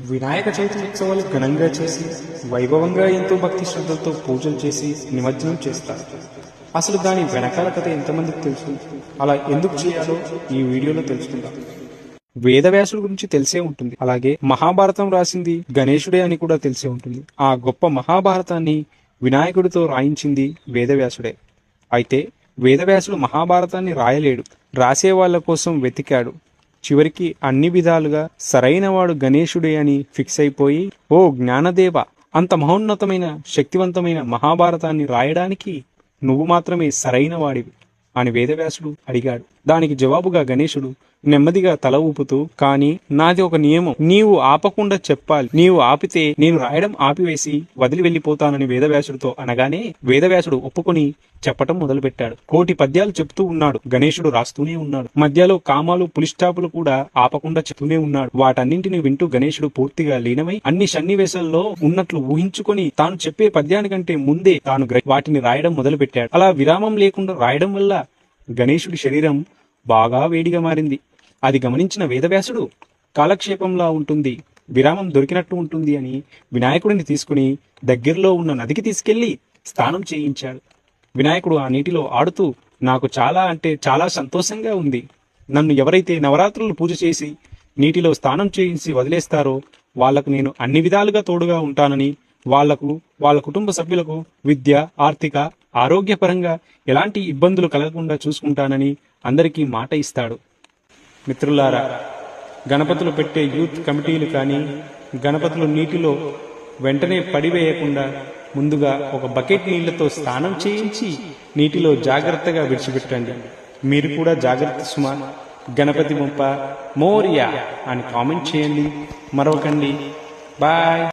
వినాయక చవితి ఉత్సవాలు ఘనంగా చేసి వైభవంగా ఎంతో భక్తి శ్రద్ధలతో పూజలు చేసి నిమజ్జనం చేస్తారు. అసలు దాని వెనకాల కథ ఎంతమందికి తెలుసు? అలా ఎందుకు చేయాలో ఈ వీడియోలో తెలుసుకుందాం. వేదవ్యాసుడు గురించి తెలిసే ఉంటుంది. అలాగే మహాభారతం రాసింది గణేశుడే అని కూడా తెలిసే ఉంటుంది. ఆ గొప్ప మహాభారతాన్ని వినాయకుడితో రాయించింది వేదవ్యాసుడే అయితే వేదవ్యాసుడు మహాభారతాన్ని రాయలేడు. రాసే వాళ్ళ కోసం వెతికాడు. చివరికి అన్ని విధాలుగా సరైనవాడు గణేశుడే అని ఫిక్స్ అయిపోయి ఓ జ్ఞానదేవ అంత మహోన్నతమైన శక్తివంతమైన మహాభారతాన్ని రాయడానికి నువ్వు మాత్రమే సరైన వాడివి అని వేదవ్యాసుడు అడిగాడు. దానికి జవాబుగా గణేశుడు నెమ్మదిగా తల ఊపుతూ కానీ నాది ఒక నియమం. నీవు ఆపకుండా చెప్పాలి. నీవు ఆపితే నేను రాయడం ఆపివేసి వదిలి వెళ్ళిపోతానని వేదవ్యాసుడితో అనగానే వేదవ్యాసుడు ఒప్పుకొని చెప్పటం మొదలుపెట్టాడు. కోటి పద్యాలు చెప్తూ ఉన్నాడు. గణేశుడు రాస్తూనే ఉన్నాడు. మధ్యలో కామాలు పులిష్టాపులు కూడా ఆపకుండా చెప్తూనే ఉన్నాడు. వాటన్నింటిని వింటూ గణేశుడు పూర్తిగా లీనమై అన్ని సన్నివేశాల్లో ఉన్నట్లు ఊహించుకొని తాను చెప్పే పద్యానికంటే ముందే తాను వాటిని రాయడం మొదలుపెట్టాడు. అలా విరామం లేకుండా రాయడం వల్ల గణేశుడి శరీరం బాగా వేడిగా మారింది. అది గమనించిన వేదవ్యాసుడు కాలక్షేపంలా ఉంటుంది విరామం దొరికినట్టు ఉంటుంది అని వినాయకుడిని తీసుకుని దగ్గరలో ఉన్న నదికి తీసుకెళ్ళి స్నానం చేయించాడు. వినాయకుడు ఆ నీటిలో ఆడుతూ నాకు చాలా అంటే చాలా సంతోషంగా ఉంది. నన్ను ఎవరైతే నవరాత్రులు పూజ చేసి నీటిలో స్నానం చేయించి వదిలేస్తారో వాళ్ళకు నేను అన్ని విధాలుగా తోడుగా ఉంటానని వాళ్ళకు వాళ్ళ కుటుంబ సభ్యులకు విద్య ఆర్థిక ఆరోగ్యపరంగా ఎలాంటి ఇబ్బందులు కలగకుండా చూసుకుంటానని అందరికీ మాట ఇస్తాడు. మిత్రులారా గణపతులు పెట్టే యూత్ కమిటీలు కానీ గణపతులు నీటిలో వెంటనే పడివేయకుండా ముందుగా ఒక బకెట్ నీళ్ళతో స్నానం చేయించి నీటిలో జాగ్రత్తగా విడిచిపెట్టండి. మీరు కూడా జాగ్రత్త సుమా. గణపతి బొప్ప మోరియా అని కామెంట్ చేయండి. మరొకండి బాయ్.